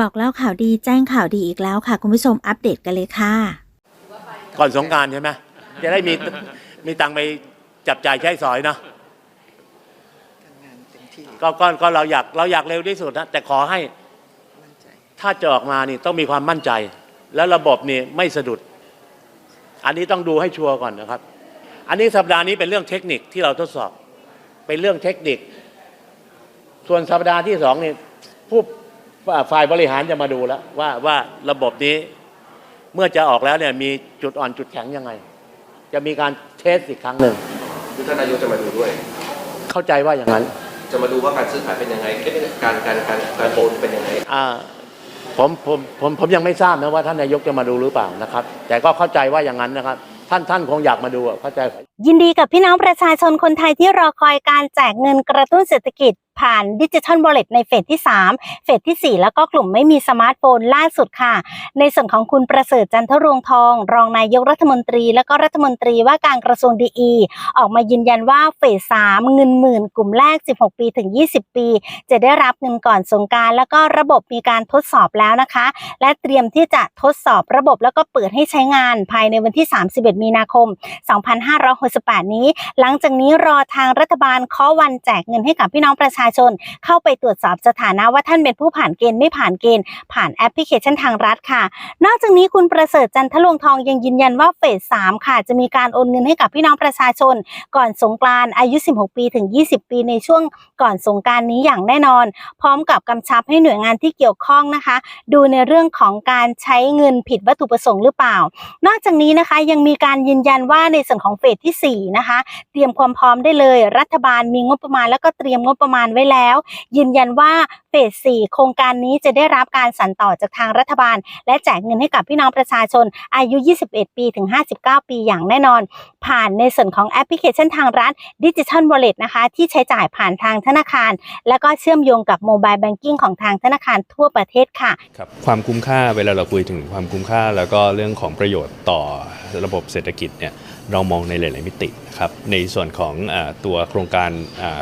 บอกเล่าข่าวดีแจ้งข่าวดีอีกแล้วค่ะ คุณผู้ชมอัปเดตกันเลยค่ะ ก่อนสงกรารใช่ไหมจะได้มีมีตังค์ไปจับจ่ายใช้สอยเนาะทำงานเต็มที่ก็ก็ก็เราอยากเราอยากเร็วที่สุดนะแต่ขอให้มั่นใจถ้าจะออกมานี่ต้องมีความมั่นใจ แล้วระบบนี่ไม่สะดุด อันนี้ต้องดูให้ชัวร์ก่อนนะครับ อันนี้สัปดาห์นี้เป็นเรื่องเทคนิคที่เราทดสอบ เป็นเรื่องเทคนิค ส่วนสัปดาห์ที่สองนี่ผู้ ฝ่ายบริหารจะมาดูแล้วว่าว่าระบบนี้เมื่อจะออกแล้วเนี่ยมีจุดอ่อนจุดแข็งยังไง จะมีการเทสอีกครั้งหนึ่งคือท่านนายกจะมาดูด้วย เข้าใจว่าอย่างนั้น จะมาดูว่าการซื้อขายเป็นยังไงเอ๊ะการการการการโอนเป็นยังไงอ่าผมผมผมผมยังไม่ทราบนะว่าท่านนายกจะมาดูหรือเปล่านะครับ แต่ก็เข้าใจว่าอย่างนั้นนะครับ ท่านท่านคงอยากมาดูอะเข้าใจ ยินดีกับพี่น้องประชาชนคนไทยที่รอคอยการแจกเงินกระตุ้นเศรษฐกิจ ผ่านดิจิทัลบอลเล็ตในเฟสที่ 3 เฟสทีสี่ 4 แล้วก็กลุ่มไม่มีสมาร์ทโฟนล่าสุดค่ะ ในส่วนของคุณประเสริฐจันทรวงทอง รองนายกรัฐมนตรี และก็รัฐมนตรีว่าการกระทรวงดีอีออกมายืนยันว่าเฟส 3 เงินหมื่น กลุ่มแรก 16 ปีถึง 20 ปี จะได้รับเงินก่อนสงการแล้วก็ระบบมีการทดสอบแล้วนะคะ และเตรียมที่จะทดสอบระบบแล้วก็เปิดให้ใช้งานภายในวันที่ 31 มีนาคม 2568 นี้ หลังจากนี้รอทางรัฐบาลเคาะวันแจกเงินให้กับพี่น้องประชาชน เข้าไปตรวจสอบสถานะว่าท่านเป็นผู้ผ่านเกณฑ์ไม่ผ่านเกณฑ์ ผ่านแอปพลิเคชันทางรัฐค่ะ นอกจากนี้คุณประเสริฐจันทรวงทองยังยืนยันว่าเฟส3ค่ะ จะมีการโอนเงินให้กับพี่น้องประชาชน ก่อนสงกรานต์อายุ 16 ปีถึง 20 ปีในช่วงก่อนสงกรารนี้อย่างแน่นอน พร้อมกับกำชับให้หน่วยงานที่เกี่ยวข้องนะคะ ดูในเรื่องของการใช้เงินผิดวัตถุประสงค์หรือเปล่า นอกจากนี้นะคะยังมีการยืนยันว่าในส่วนของเฟสที่4นะคะเตรียมความพร้อมได้เลย รัฐบาลมีงบประมาณแล้วก็เตรียมงบประมาณไว้แล้ว ยืนยันว่าเฟส4โครงการนี้จะได้รับการสั่นต่อจากทางรัฐบาล และแจกเงินให้กับพี่น้องประชาชนอายุ 21 ปีถึง 59 ปีอย่างแน่นอน ผ่านในส่วนของแอปพลิเคชันทางรัฐดิจิทัล Wallet นะคะ ที่ใช้จ่ายผ่านทางธนาคาร และก็เชื่อมโยงกับโมบายแบงกิ้งของทางธนาคารทั่วประเทศค่ะครับความคุ้มค่าเวลาเราคุยถึงความคุ้มค่า แล้วก็เรื่องของประโยชน์ต่อระบบเศรษฐกิจเนี่ยเรามองในหลาย ๆ มิตินะครับในส่วนของอตัวโครงการ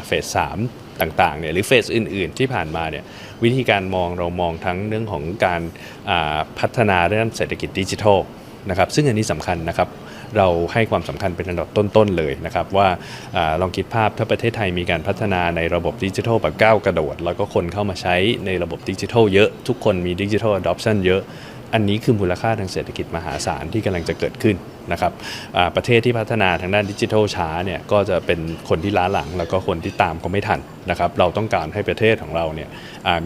เฟสสาม ต่างๆเนี่ยหรือเฟสอื่น ๆ ที่ผ่านมาเนี่ยวิธีการมองเรามองทั้งเรื่องของการพัฒนาเรื่องเศรษฐกิจดิจิทัลนะครับซึ่งอันนี้สำคัญนะครับเราให้ความสำคัญเป็นอันดับต้น ๆ เลยนะครับ ว่าอลองคิดภาพถ้าประเทศไทยมีการพัฒนาในระบบดิจิทัลแบบก้าวกระโดด แล้วก็คนเข้ามาใช้ในระบบดิจิทัลเยอะ ทุกคนมีดิจิทัล adoption เยอะ อันนี้คือมูลค่าทางเศรษฐกิจมหาศาลที่กำลังจะเกิดขึ้นนะครับประเทศที่พัฒนาทางด้านดิจิทัลช้าเนี่ยก็จะเป็นคนที่ล้าหลัง แล้วก็คนที่ตามก็ไม่ทันนะครับเราต้องการให้ประเทศของเราเนี่ย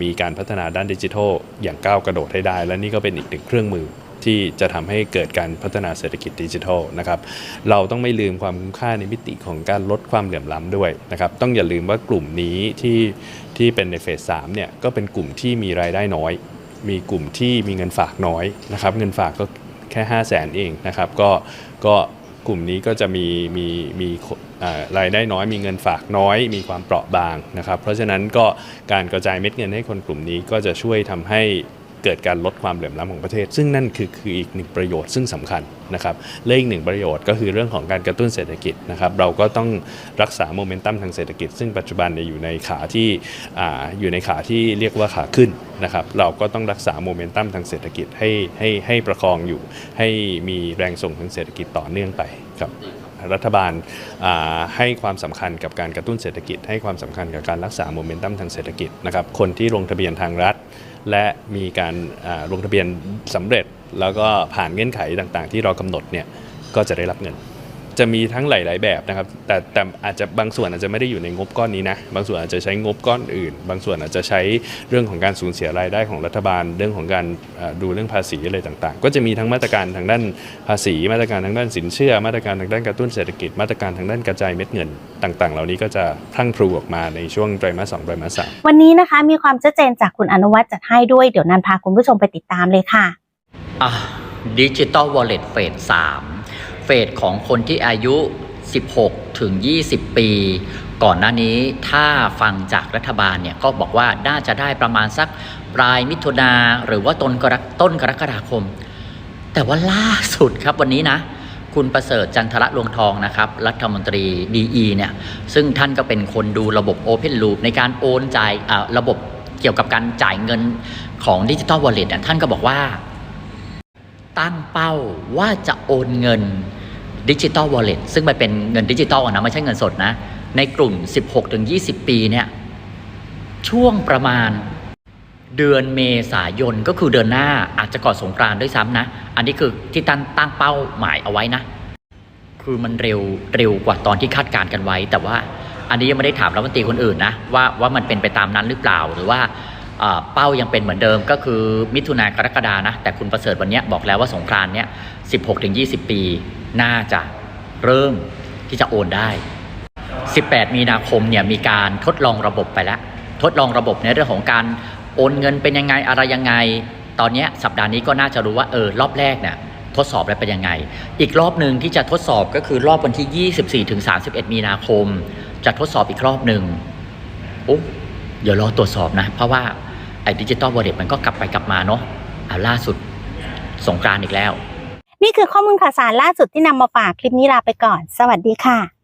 มีการพัฒนาด้านดิจิทัลอย่างก้าวกระโดดให้ได้ และนี่ก็เป็นอีกหนึ่งเครื่องมือที่จะทำให้เกิดการพัฒนาเศรษฐกิจดิจิทัลนะครับ เราต้องไม่ลืมความคุ้มค่าในมิติของการลดความเหลื่อมล้ำด้วยนะครับ ต้องอย่าลืมว่ากลุ่มนี้ที่ที่เป็นในเฟส3เนี่ยก็เป็นกลุ่มที่มีรายได้น้อย มีกลุ่มที่มีเงินฝากน้อยนะครับ เงินฝากก็แค่ 5 0 0แสนเองนะครับก็ก็กลุ่มนี้ก็จะมีมีมีรายได้น้อย มีเงินฝากน้อย มีความเปราะบางนะครับ เพราะฉะนั้นก็การกระจายเม็ดเงินให้คนกลุ่มนี้ก็จะช่วยทำให้ เกิดการลดความเหลื่อมล้ำของประเทศ ซึ่งนั่นคือคืออีกหนึ่งประโยชน์ซึ่งสำคัญนะครับและอีกหนึ่งประโยชน์ก็คือเรื่องของการกระตุ้นเศรษฐกิจนะครับเราก็ต้องรักษาโมเมนตัมทางเศรษฐกิจ ซึ่งปัจจุบันอยู่ในขาที่อ่อยู่ในขาที่เรียกว่าขาขึ้นนะครับเราก็ต้องรักษาโมเมนตัมทางเศรษฐกิจให้ให้ให้ประคองอยู่ ให้มีแรงส่งทางเศรษฐกิจต่อเนื่องไปครับรัฐบาลาให้ความสำคัญกับการกระตุ้นเศรษฐกิจ ให้ความสำคัญกับการรักษาโมเมนตัมทางเศรษฐกิจนะครับคนที่ลงทะเบียนทางรัฐ และมีการลงทะเบียนสำเร็จ แล้วก็ผ่านเงื่อนไขต่างๆ ที่เรากำหนดเนี่ยก็จะได้รับเงิน จะมีทั้งหลาย ๆ แบบนะครับ แต่แต่อาจจะบางส่วนอาจจะไม่ได้อยู่ในงบก้อนนี้นะ บางส่วนอาจจะใช้งบก้อนอื่น บางส่วนอาจจะใช้เรื่องของการสูญเสียรายได้ของรัฐบาล เรื่องของการเอ่อดูเรื่องภาษีอะไรต่าง ๆ ก็จะมีทั้งมาตรการทางด้านภาษี มาตรการทางด้านสินเชื่อ มาตรการทางด้านกระตุ้นเศรษฐกิจ มาตรการทางด้านกระจายเม็ดเงินต่าง ๆ เหล่านี้ก็จะพรั่งพรูออกมาในช่วงไตรมาสสองไตรมาสสามวันนี้นะคะมีความชัดเจนจากคุณอนุวัฒน์จัดให้ด้วยเดี๋ยวนันพาคุณผู้ชมไปติดตามเลยค่ะดิจิตอลวอลเล็ตเฟส3 เฟสของคนที่อายุ 16 ถึง 20 ปี ก่อนหน้านี้ถ้าฟังจากรัฐบาลเนี่ยก็บอกว่าน่าจะได้ประมาณสักปลายมิถุนาหรือว่าต้นกรกต้นกรกฎาคม แต่ว่าล่าสุดครับวันนี้นะ คุณประเสริฐจันทระลวงทองนะครับ รัฐมนตรีดีเนี่ยซึ่งท่านก็เป็นคนดูระบบ Open Loop ในการโอนจ่ายอ่าระบบเกี่ยวกับการจ่ายเงินของดิจิ t a ลวอลเล็ตท่านก็บอกว่า ตั้งเป้าว่าจะโอนเงินดิจิ t a ลวอลเล็ตซึ่งมันเป็นเงินดิจิตอลนะไม่ใช่เงินสดนะ ในกลุ่ม 16-20 ปีเนี่ยช่วงประมาณเดือนเมษายนก็คือเดือนหน้าอาจจะก่อนสงกรานด้วยซ้ำนะ อันนี้คือที่ตั้งตั้งเป้าหมายเอาไว้นะ คือมันเร็วเร็วกว่าตอนที่คาดการณ์กันไว้ แต่ว่าอันนี้ยังไม่ได้ถามรัฐมนตรีคนอื่นนะว่าว่ามันเป็นไปตามนั้นหรือเปล่าหรือว่า เอ่อเป้ายังเป็นเหมือนเดิมก็คือมิถุนากรกฎานะ แต่คุณประเสริฐวันนี้บอกแล้วว่าสงกรานเนี้ย16-20 ปี น่าจะเริ่มที่จะโอนได้ 18 มีนาคมเนี่ยมีการทดลองระบบไปแล้ว ทดลองระบบในเรื่องของการโอนเงินเป็นยังไงอะไรยังไง ตอนนี้สัปดาห์นี้ก็น่าจะรู้ว่าเออรอบแรกเนี่ยทดสอบแล้วเป็นยังไง อีกรอบหนึ่งที่จะทดสอบก็คือรอบวันที่ 24-31 มีนาคม จะทดสอบอีกรอบหนึ่งโอ้ เดี๋ยวรอตรวจสอบนะ เพราะว่าไอ้ดิจิตอลวอลเล็ตมันก็กลับไปกลับมาเนาะอ่าล่าสุดสงกรานอีกแล้ว นี่คือข้อมูลข่าวสารล่าสุดที่นำมาฝากคลิปนี้ลาไปก่อน สวัสดีค่ะ